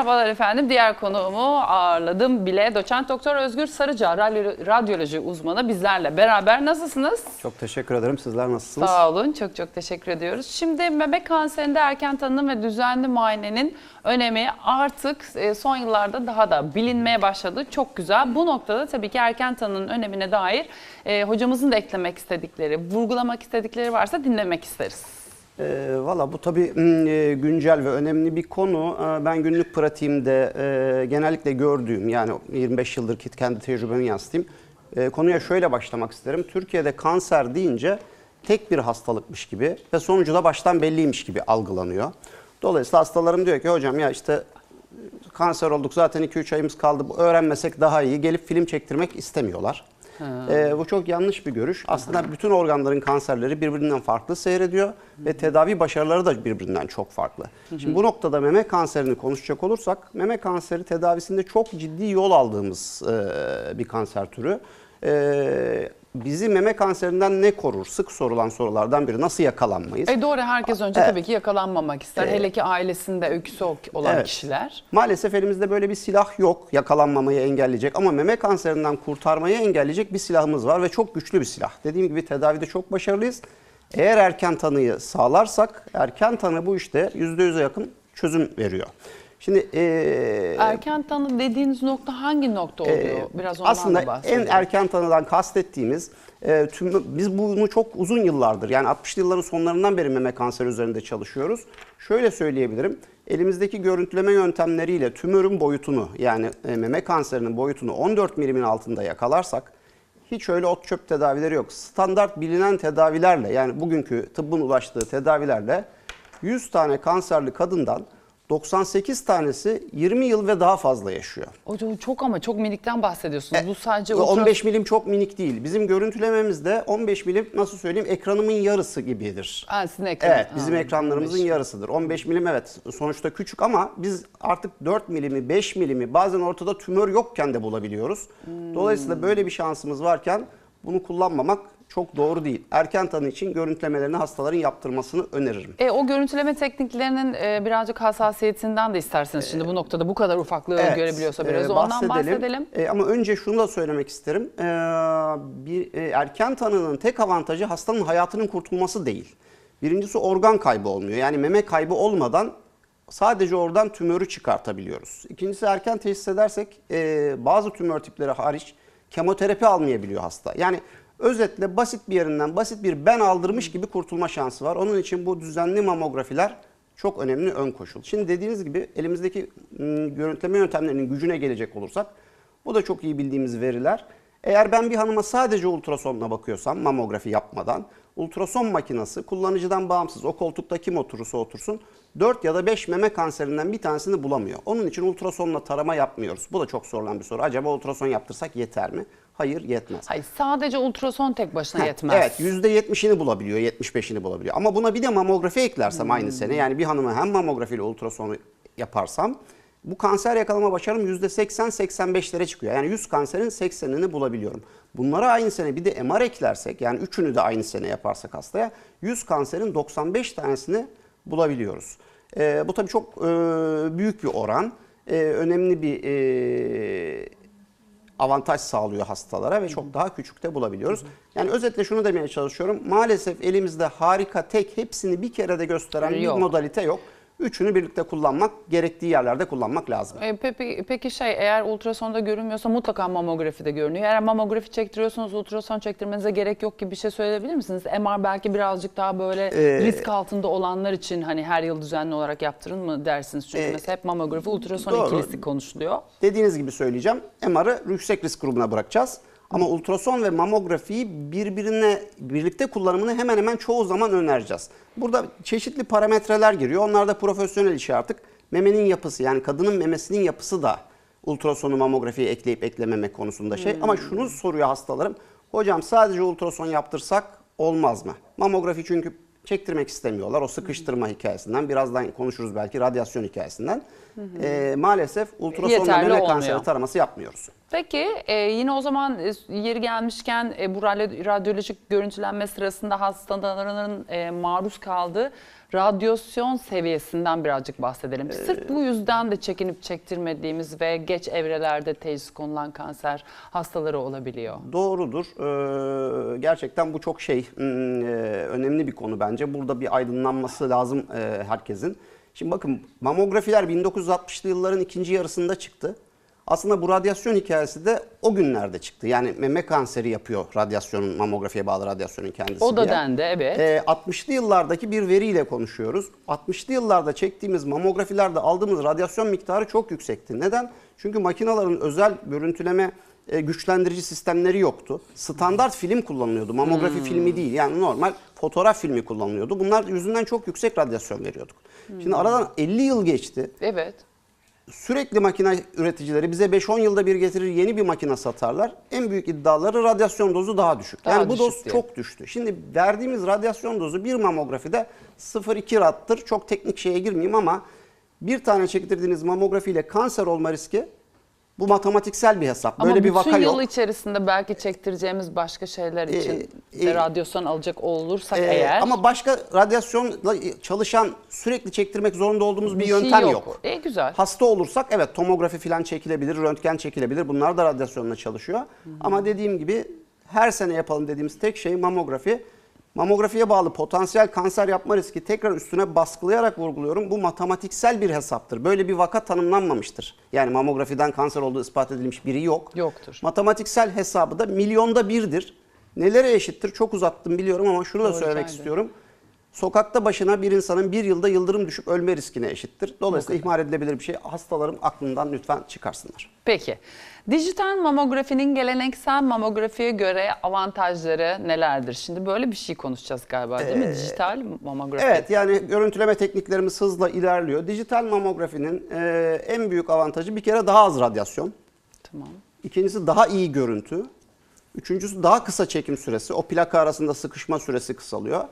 Merhabalar efendim. Diğer konuğumu ağırladım bile. Doçent Doktor Özgür Sarıca, radyo- radyoloji uzmanı bizlerle beraber. Nasılsınız? Çok teşekkür ederim. Sizler nasılsınız? Sağ olun. Çok çok teşekkür ediyoruz. Şimdi meme kanserinde erken tanım ve düzenli muayenenin önemi artık e, son yıllarda daha da bilinmeye başladı. Çok güzel. Bu noktada tabii ki erken tanının önemine dair e, hocamızın da eklemek istedikleri, vurgulamak istedikleri varsa dinlemek isteriz. Ee, Valla bu tabii mm, e, güncel ve önemli bir konu. Ee, Ben günlük pratiğimde e, genellikle gördüğüm yani 25 yıldır ki kendi tecrübemi yansıtayım. E, konuya şöyle başlamak isterim. Türkiye'de kanser deyince tek bir hastalıkmış gibi ve sonucu da baştan belliymiş gibi algılanıyor. Dolayısıyla hastalarım diyor ki hocam ya işte kanser olduk zaten 2-3 ayımız kaldı öğrenmesek daha iyi gelip film çektirmek istemiyorlar. Ee, bu çok yanlış bir görüş. Aslında bütün organların kanserleri birbirinden farklı seyrediyor ve tedavi başarıları da birbirinden çok farklı. Şimdi bu noktada meme kanserini konuşacak olursak meme kanseri tedavisinde çok ciddi yol aldığımız e, bir kanser türü. E, bizi meme kanserinden ne korur? Sık sorulan sorulardan biri. Nasıl yakalanmayız? E doğru herkes önce tabii ki yakalanmamak ister. Evet. Hele ki ailesinde öyküsü olan Evet. kişiler. Maalesef elimizde böyle bir silah yok yakalanmamayı engelleyecek ama meme kanserinden kurtarmayı engelleyecek bir silahımız var ve çok güçlü bir silah. Dediğim gibi tedavide çok başarılıyız. Eğer erken tanıyı sağlarsak erken tanı bu işte %100'e yakın çözüm veriyor. Şimdi eee, Erken tanı dediğiniz nokta hangi nokta oluyor? ee, Biraz ondan Aslında da en erken tanıdan kastettiğimiz e, tüm, biz bunu çok uzun yıllardır yani 60'lı yılların sonlarından beri meme kanseri üzerinde çalışıyoruz. Şöyle söyleyebilirim. Elimizdeki görüntüleme yöntemleriyle tümörün boyutunu yani e, meme kanserinin boyutunu 14 milimin altında yakalarsak hiç öyle ot çöp tedavileri yok. Standart bilinen tedavilerle yani bugünkü tıbbın ulaştığı tedavilerle 100 tane kanserli kadından 98 tanesi 20 yıl ve daha fazla yaşıyor. Hocam çok ama çok minikten bahsediyorsunuz. Bu sadece Ve ultra- 15 milim çok minik değil. Bizim görüntülememizde 15 milim nasıl söyleyeyim ekranımın yarısı gibidir. Ha, sizin ekran. Evet bizim Ha, ekranlarımızın 15. yarısıdır. 15 milim evet sonuçta küçük ama biz artık 4 milimi 5 milimi bazen ortada tümör yokken de bulabiliyoruz. Hmm. Dolayısıyla böyle bir şansımız varken bunu kullanmamak çok doğru değil. Erken tanı için görüntülemelerini hastaların yaptırmasını öneririm. E, o görüntüleme tekniklerinin e, birazcık hassasiyetinden de isterseniz şimdi bu noktada bu kadar ufaklığı Evet, görebiliyorsa biraz e, ondan bahsedelim. E, ama önce şunu da söylemek isterim. E, bir e, erken tanının tek avantajı hastanın hayatının kurtulması değil. Birincisi organ kaybı olmuyor. Yani meme kaybı olmadan sadece oradan tümörü çıkartabiliyoruz. İkincisi erken teşhis edersek e, bazı tümör tipleri hariç kemoterapi almayabiliyor hasta. Yani özetle basit bir yerinden basit bir ben aldırmış gibi kurtulma şansı var. Onun için bu düzenli mamografiler çok önemli ön koşul. Şimdi dediğiniz gibi elimizdeki görüntüleme yöntemlerinin gücüne gelecek olursak bu da çok iyi bildiğimiz veriler. Eğer ben bir hanıma sadece ultrasonla bakıyorsam mamografi yapmadan ultrason makinesi kullanıcıdan bağımsız o koltukta kim oturursa otursun 4 ya da 5 meme kanserinden bir tanesini bulamıyor. Onun için ultrasonla tarama yapmıyoruz. Bu da çok sorulan bir soru. Acaba ultrason yaptırsak yeter mi? Hayır yetmez. Hayır sadece ultrason tek başına Ha, yetmez. Evet %70'ini bulabiliyor, 75'ini bulabiliyor. Ama buna bir de mamografi eklersem Hmm. aynı sene yani bir hanıma hem mamografi ile ultrasonu yaparsam bu kanser yakalama başarım %80-85'lere çıkıyor. Yani 100 kanserin 80'ini bulabiliyorum. Bunlara aynı sene bir de MR eklersek yani üçünü de aynı sene yaparsak hastaya 100 kanserin 95 tanesini bulabiliyoruz. Ee, bu tabii çok e, büyük bir oran. Ee, önemli bir e, avantaj sağlıyor hastalara ve çok daha küçükte bulabiliyoruz. Yani özetle şunu demeye çalışıyorum. Maalesef elimizde harika tek hepsini bir kere de gösteren Yok. bir modalite yok. Üçünü birlikte kullanmak, gerektiği yerlerde kullanmak lazım. E, peki, peki şey eğer ultrasonda görünmüyorsa mutlaka mamografide görünüyor. Eğer mamografi çektiriyorsanız ultrason çektirmenize gerek yok gibi bir şey söyleyebilir misiniz? MR belki birazcık daha böyle Ee, risk altında olanlar için hani her yıl düzenli olarak yaptırın mı dersiniz? Çünkü Ee, mesela hep mamografi ultrason doğru. ikilisi konuşuluyor. Dediğiniz gibi söyleyeceğim. MR'ı yüksek risk grubuna bırakacağız. Ama ultrason ve mamografiyi birbirine birlikte kullanımını hemen hemen çoğu zaman önereceğiz. Burada çeşitli parametreler giriyor. Onlar da profesyonel işi artık. Memenin yapısı yani kadının memesinin yapısı da ultrasonu mamografiye ekleyip eklememe konusunda şey. Ama şunu soruyor hastalarım. Hocam sadece ultrason yaptırsak olmaz mı? Mamografi çünkü çektirmek istemiyorlar. O sıkıştırma hikayesinden birazdan konuşuruz belki radyasyon hikayesinden. Ee, maalesef ultrasonla Yeterli meme kanseri taraması yapmıyoruz. Peki e, yine o zaman e, yeri gelmişken e, bu radyo- radyolojik görüntülenme sırasında hastaların e, maruz kaldığı radyasyon seviyesinden birazcık bahsedelim. Sırf bu yüzden de çekinip çektirmediğimiz ve geç evrelerde teşhis konulan kanser hastaları olabiliyor. Doğrudur. Ee, gerçekten bu çok şey hmm, e, önemli bir konu bence. Burada bir aydınlanması lazım e, herkesin. Şimdi bakın mamografiler 1960'lı yılların ikinci yarısında çıktı. Aslında bu radyasyon hikayesi de o günlerde çıktı. Yani meme kanseri yapıyor radyasyonun, mamografiye bağlı radyasyonun kendisi O da diye. dendi evet. Ee, 60'lı yıllardaki bir veriyle konuşuyoruz. 60'lı yıllarda çektiğimiz mamografilerde aldığımız radyasyon miktarı çok yüksekti. Neden? Çünkü makinaların özel görüntüleme e, güçlendirici sistemleri yoktu. Standart film kullanılıyordu. Mamografi Hmm. filmi değil. Yani normal fotoğraf filmi kullanılıyordu. Bunlar yüzünden çok yüksek radyasyon veriyorduk. Şimdi aradan 50 yıl geçti Evet. Sürekli makine üreticileri bize 5-10 yılda bir getirir yeni bir makine satarlar. En büyük iddiaları radyasyon dozu daha düşük. Daha yani bu doz diye. çok düştü. Şimdi verdiğimiz radyasyon dozu bir mamografide 0,2 rattır. Çok teknik şeye girmeyeyim ama bir tane çektirdiğiniz mamografiyle kanser olma riski bu matematiksel bir hesap. Böyle Ama bir bütün vaka yıl yok. içerisinde belki çektireceğimiz başka şeyler için e, de radyasyon alacak olursak Ee, eğer. Ama başka radyasyonla çalışan sürekli çektirmek zorunda olduğumuz bir, bir şey yöntem yok. E güzel. Hasta olursak evet tomografi falan çekilebilir, röntgen çekilebilir. Bunlar da radyasyonla çalışıyor. Ama dediğim gibi her sene yapalım dediğimiz tek şey mamografi. Mamografiye bağlı potansiyel kanser yapma riski tekrar üstüne baskılayarak vurguluyorum. Bu matematiksel bir hesaptır. Böyle bir vaka tanımlanmamıştır. Yani mamografiden kanser olduğu ispat edilmiş biri yok. Yoktur. Matematiksel hesabı da milyonda birdir. Nelere eşittir? Çok uzattım biliyorum ama şunu da Doğru, söylemek istiyorum. Sokakta başına bir insanın bir yılda yıldırım düşüp ölme riskine eşittir. Dolayısıyla ihmal edilebilir bir şey. Hastalarım aklından lütfen çıkarsınlar. Peki. Dijital mamografinin geleneksel mamografiye göre avantajları nelerdir? Şimdi böyle bir şey konuşacağız galiba değil mi? Dijital mamografi. Evet yani görüntüleme tekniklerimiz hızla ilerliyor. Dijital mamografinin e, en büyük avantajı bir kere daha az radyasyon. Tamam. İkincisi daha iyi görüntü. Üçüncüsü daha kısa çekim süresi. O plaka arasında sıkışma süresi kısalıyor.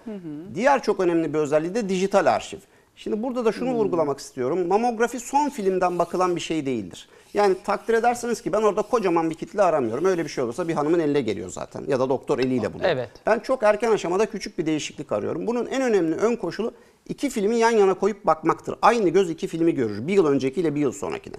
Diğer çok önemli bir özelliği de dijital arşiv. Şimdi burada da şunu vurgulamak istiyorum. Mamografi son filmden bakılan bir şey değildir. Yani takdir ederseniz ki ben orada kocaman bir kitle aramıyorum. Öyle bir şey olursa bir hanımın eline geliyor zaten. Ya da doktor eliyle buluyor. Evet. Ben çok erken aşamada küçük bir değişiklik arıyorum. Bunun en önemli ön koşulu iki filmi yan yana koyup bakmaktır. Aynı göz iki filmi görür. Bir yıl öncekiyle bir yıl sonrakine.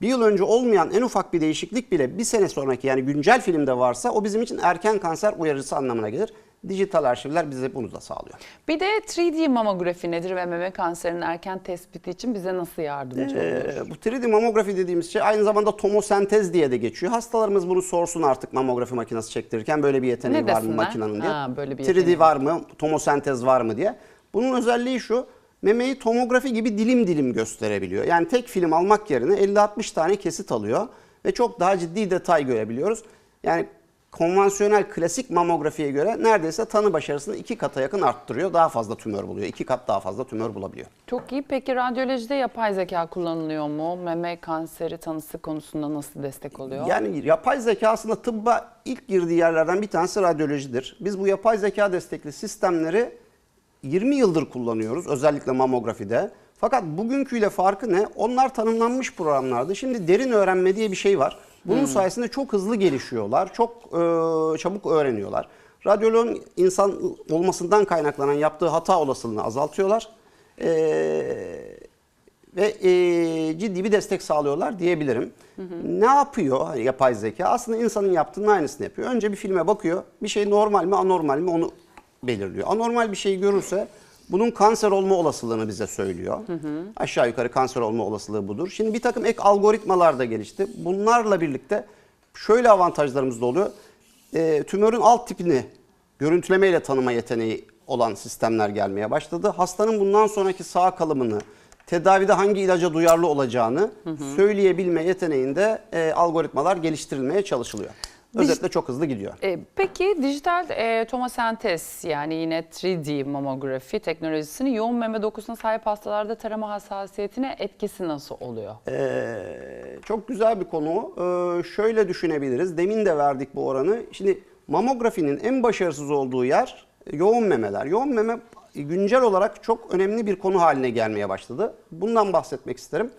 Bir yıl önce olmayan en ufak bir değişiklik bile bir sene sonraki yani güncel filmde varsa o bizim için erken kanser uyarıcısı anlamına gelir. Dijital arşivler bize bunu da sağlıyor. Bir de 3D mamografi nedir ve meme kanserinin erken tespiti için bize nasıl yardımcı olur? Ee, bu 3D mamografi dediğimiz şey aynı zamanda tomosentez diye de geçiyor. Hastalarımız bunu sorsun artık mamografi makinesi çektirirken böyle bir yeteneği Ne var mı makinenin diye. Ha, böyle bir 3D yeteneği. var mı, tomosentez var mı diye. Bunun özelliği şu, memeyi tomografi gibi dilim dilim gösterebiliyor. Yani tek film almak yerine 50-60 tane kesit alıyor ve çok daha ciddi detay görebiliyoruz. Yani konvansiyonel klasik mamografiye göre neredeyse tanı başarısını iki kata yakın arttırıyor. Daha fazla tümör buluyor. iki kat daha fazla tümör bulabiliyor. Çok iyi. Peki radyolojide yapay zeka kullanılıyor mu? Meme kanseri tanısı konusunda nasıl destek oluyor? Yani yapay zeka aslında tıbba ilk girdiği yerlerden bir tanesi radyolojidir. Biz bu yapay zeka destekli sistemleri 20 yıldır kullanıyoruz özellikle mamografide. Fakat bugünküyle farkı ne? Onlar tanımlanmış programlardı. Şimdi derin öğrenme diye bir şey var. Bunun sayesinde çok hızlı gelişiyorlar, çok e, çabuk öğreniyorlar. Radyoloğun insan olmasından kaynaklanan yaptığı hata olasılığını azaltıyorlar. E, ve e, ciddi bir destek sağlıyorlar diyebilirim. Ne yapıyor hani yapay zeka? Aslında insanın yaptığının aynısını yapıyor. Önce bir filme bakıyor. Bir şey normal mi anormal mi onu belirliyor. Anormal bir şey görürse bunun kanser olma olasılığını bize söylüyor. Aşağı yukarı kanser olma olasılığı budur. Şimdi bir takım ek algoritmalar da gelişti. Bunlarla birlikte şöyle avantajlarımız da oluyor. E, tümörün alt tipini görüntülemeyle tanıma yeteneği olan sistemler gelmeye başladı. Hastanın bundan sonraki sağ kalımını, tedavide hangi ilaca duyarlı olacağını söyleyebilme yeteneğinde e, algoritmalar geliştirilmeye çalışılıyor. Özetle çok hızlı gidiyor. E, peki dijital e, tomosentez yani yine 3D mamografi teknolojisinin yoğun meme dokusuna sahip hastalarda tarama hassasiyetine etkisi nasıl oluyor? Ee, çok güzel bir konu. Ee, şöyle düşünebiliriz. Demin de verdik bu oranı. Şimdi mamografinin en başarısız olduğu yer yoğun memeler. Yoğun meme güncel olarak çok önemli bir konu haline gelmeye başladı. Bundan bahsetmek isterim.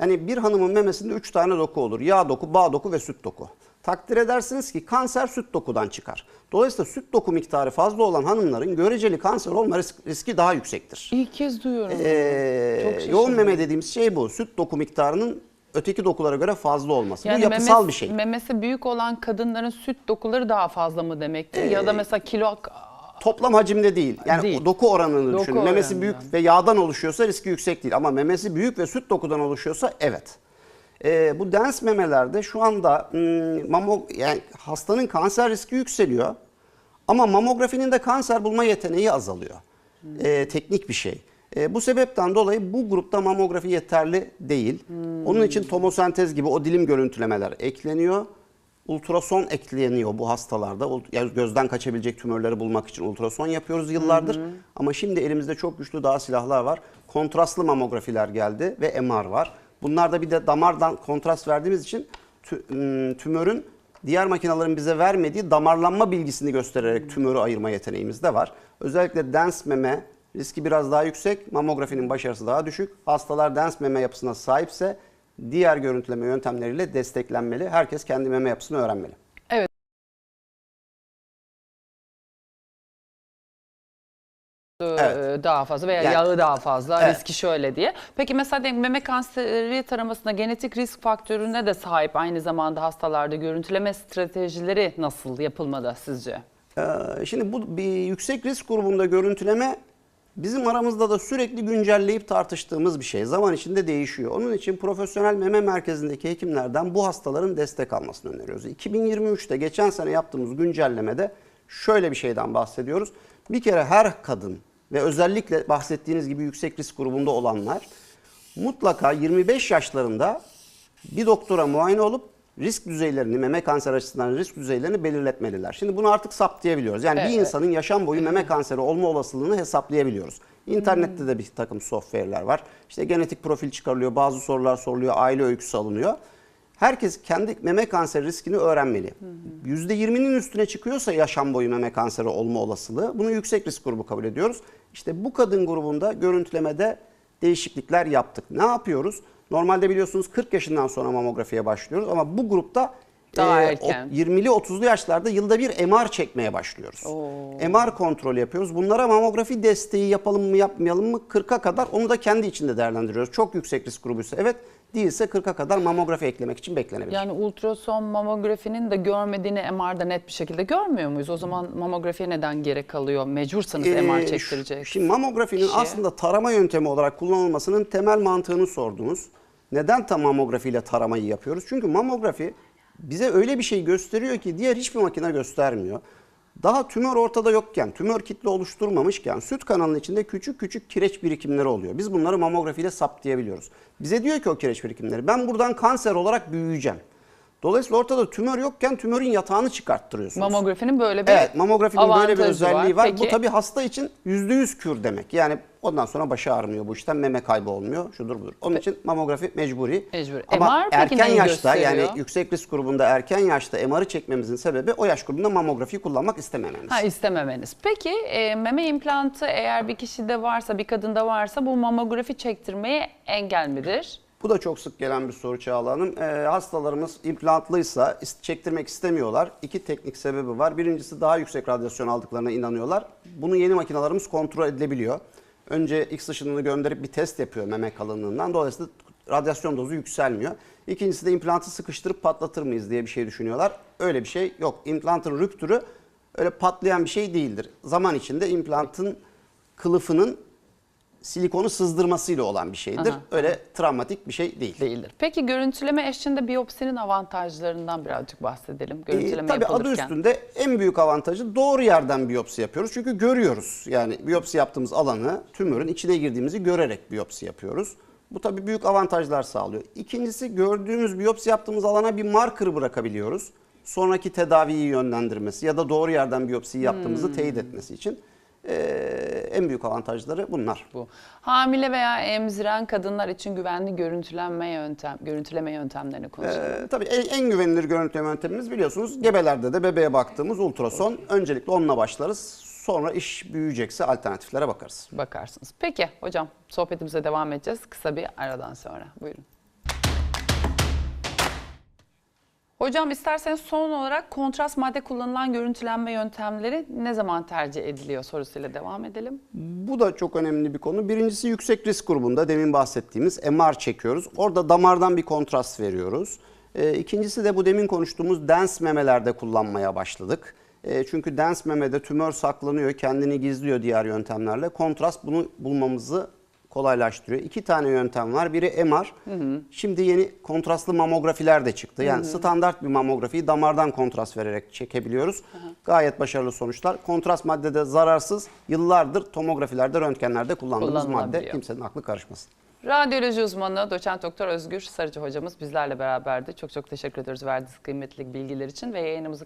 Yani bir hanımın memesinde 3 tane doku olur. Yağ doku, bağ doku ve süt doku. Takdir edersiniz ki kanser süt dokudan çıkar. Dolayısıyla süt doku miktarı fazla olan hanımların göreceli kanser olma risk- riski daha yüksektir. İlk kez duyuyorum. Ee, Çok şaşırdım. yoğun meme dediğimiz şey bu. Süt doku miktarının öteki dokulara göre fazla olması. Yani bu yapısal memes- bir şey. Memesi büyük olan kadınların süt dokuları daha fazla mı demektir? ya Ee, da mesela kilo Toplam hacimde değil. Yani Değil. o doku oranını Doku düşünün. Memesi oranından. büyük ve yağdan oluşuyorsa riski yüksek değil. Ama memesi büyük ve süt dokudan oluşuyorsa evet. Ee, bu dens memelerde şu anda hmm, mamo, yani hastanın kanser riski yükseliyor. Ama mamografinin de kanser bulma yeteneği azalıyor. Ee, teknik bir şey. Ee, bu sebepten dolayı bu grupta mamografi yeterli değil. Onun için tomosentez gibi o dilim görüntülemeler ekleniyor. Ultrason ekleniyor bu hastalarda. Yani gözden kaçabilecek tümörleri bulmak için ultrason yapıyoruz yıllardır. Ama şimdi elimizde çok güçlü daha silahlar var. Kontrastlı mamografiler geldi ve MR var. Bunlarda bir de damardan kontrast verdiğimiz için ım, tümörün diğer makinelerin bize vermediği damarlanma bilgisini göstererek tümörü ayırma yeteneğimiz de var. Özellikle dens meme riski biraz daha yüksek, mamografinin başarısı daha düşük. Hastalar dens meme yapısına sahipse diğer görüntüleme yöntemleriyle desteklenmeli. Herkes kendi meme yapısını öğrenmeli. Evet Evet. daha fazla veya Yani- yağı daha fazla Evet. riski şöyle diye. Peki mesela meme kanseri taramasında genetik risk faktörüne de sahip aynı zamanda hastalarda görüntüleme stratejileri nasıl yapılmalı sizce? Ee, Şimdi bu bir yüksek risk grubunda görüntüleme bizim aramızda da sürekli güncelleyip tartıştığımız bir şey. Zaman içinde değişiyor. Onun için profesyonel meme merkezindeki hekimlerden bu hastaların destek almasını öneriyoruz. 2023'te geçen sene yaptığımız güncellemede şöyle bir şeyden bahsediyoruz. Bir kere her kadın ve özellikle bahsettiğiniz gibi yüksek risk grubunda olanlar mutlaka 25 yaşlarında bir doktora muayene olup risk düzeylerini, meme kanser açısından risk düzeylerini belirletmeliler. Şimdi bunu artık saptayabiliyoruz. Yani bir Evet. insanın yaşam boyu meme kanseri olma olasılığını hesaplayabiliyoruz. İnternette de bir takım software'ler var. İşte genetik profil çıkarılıyor, bazı sorular soruluyor, aile öyküsü alınıyor. Herkes kendi meme kanseri riskini öğrenmeli. %20'nin üstüne çıkıyorsa yaşam boyu meme kanseri olma olasılığı bunu yüksek risk grubu kabul ediyoruz. İşte bu kadın grubunda görüntülemede değişiklikler yaptık. Ne yapıyoruz? Normalde biliyorsunuz 40 yaşından sonra mamografiye başlıyoruz ama bu grupta Daha e, erken. o 20'li 30'lu yaşlarda yılda bir MR çekmeye başlıyoruz. MR kontrolü yapıyoruz. Bunlara mamografi desteği yapalım mı yapmayalım mı 40'a kadar onu da kendi içinde değerlendiriyoruz. Çok yüksek risk grubuysa evet değilse 40'a kadar mamografi eklemek için beklenebilir. Yani ultrason mamografinin de görmediğini MR'da net bir şekilde görmüyor muyuz? O zaman mamografiye neden gerek kalıyor? Mecbursanız Ee, MR çektirecek. Şimdi mamografinin kişiye. aslında tarama yöntemi olarak kullanılmasının temel mantığını sordunuz. Neden tam mamografiyle taramayı yapıyoruz? Çünkü mamografi bize öyle bir şey gösteriyor ki diğer hiçbir makine göstermiyor. Daha tümör ortada yokken, tümör kitle oluşturmamışken süt kanalının içinde küçük küçük kireç birikimleri oluyor. Biz bunları mamografiyle saptayabiliyoruz. Bize diyor ki o kireç birikimleri ben buradan kanser olarak büyüyeceğim. Dolayısıyla ortada tümör yokken tümörün yatağını çıkarttırıyorsunuz. Mamografinin böyle bir Evet mamografinin böyle bir özelliği var. Bu Peki, tabii hasta için %100 kür demek. Yani ondan sonra başı ağrımıyor bu işten meme kaybı olmuyor. Şudur budur. Onun için mamografi mecburi. Mecburi. Ama MR erken yaşta gösteriyor? yani yüksek risk grubunda erken yaşta MR'ı çekmemizin sebebi o yaş grubunda mamografiyi kullanmak istemememiz. Ha istememeniz. Peki e, meme implantı eğer bir kişide varsa, bir kadında varsa bu mamografi çektirmeye engel midir? Bu da çok sık gelen bir soru Çağla Hanım. Ee, hastalarımız implantlıysa çektirmek istemiyorlar. İki teknik sebebi var. Birincisi daha yüksek radyasyon aldıklarına inanıyorlar. Bunu yeni makinalarımız kontrol edilebiliyor. Önce X ışınını gönderip bir test yapıyor meme kalınlığından. Dolayısıyla radyasyon dozu yükselmiyor. İkincisi de implantı sıkıştırıp patlatır mıyız diye bir şey düşünüyorlar. Öyle bir şey yok. İmplantın rüptürü öyle patlayan bir şey değildir. Zaman içinde implantın kılıfının silikonu sızdırmasıyla olan bir şeydir. Aha. Öyle travmatik bir şey değil. Değildir. Peki görüntüleme eşliğinde biyopsinin avantajlarından birazcık bahsedelim. Ee, Görüntüleme tabii adı yapılırken. üstünde en büyük avantajı doğru yerden biyopsi yapıyoruz. Çünkü görüyoruz. Yani biyopsi yaptığımız alanı tümörün içine girdiğimizi görerek biyopsi yapıyoruz. Bu tabii büyük avantajlar sağlıyor. İkincisi gördüğümüz biyopsi yaptığımız alana bir marker bırakabiliyoruz. Sonraki tedaviyi yönlendirmesi ya da doğru yerden biyopsiyi yaptığımızı teyit etmesi için ee, en büyük avantajları bunlar. bu. Hamile veya emziren kadınlar için güvenli görüntülenme yöntem, görüntüleme yöntemlerini konuşalım. Ee, tabii en, en güvenilir görüntüleme yöntemimiz biliyorsunuz gebelerde de bebeğe baktığımız ultrason. Öncelikle onunla başlarız. Sonra iş büyüyecekse alternatiflere bakarız. Bakarsınız. Peki hocam sohbetimize devam edeceğiz kısa bir aradan sonra. Buyurun. Hocam isterseniz son olarak kontrast madde kullanılan görüntülenme yöntemleri ne zaman tercih ediliyor sorusuyla devam edelim. Bu da çok önemli bir konu. Birincisi yüksek risk grubunda demin bahsettiğimiz MR çekiyoruz. Orada damardan bir kontrast veriyoruz. Ee, İkincisi de bu demin konuştuğumuz dens memelerde kullanmaya başladık. Ee, Çünkü dens memede tümör saklanıyor, kendini gizliyor diğer yöntemlerle. Kontrast bunu bulmamızı kolaylaştırıyor. İki tane yöntem var. Biri MR. Şimdi yeni kontrastlı mamografiler de çıktı. Yani standart bir mamografiyi damardan kontrast vererek çekebiliyoruz. Gayet başarılı sonuçlar. Kontrast maddede zararsız. Yıllardır tomografilerde, röntgenlerde kullandığımız madde. Kimsenin aklı karışmasın. Radyoloji uzmanı doçent doktor Özgür Sarıcı hocamız bizlerle beraberdi. Çok çok teşekkür ediyoruz verdiğiniz kıymetli bilgiler için ve yayınımızı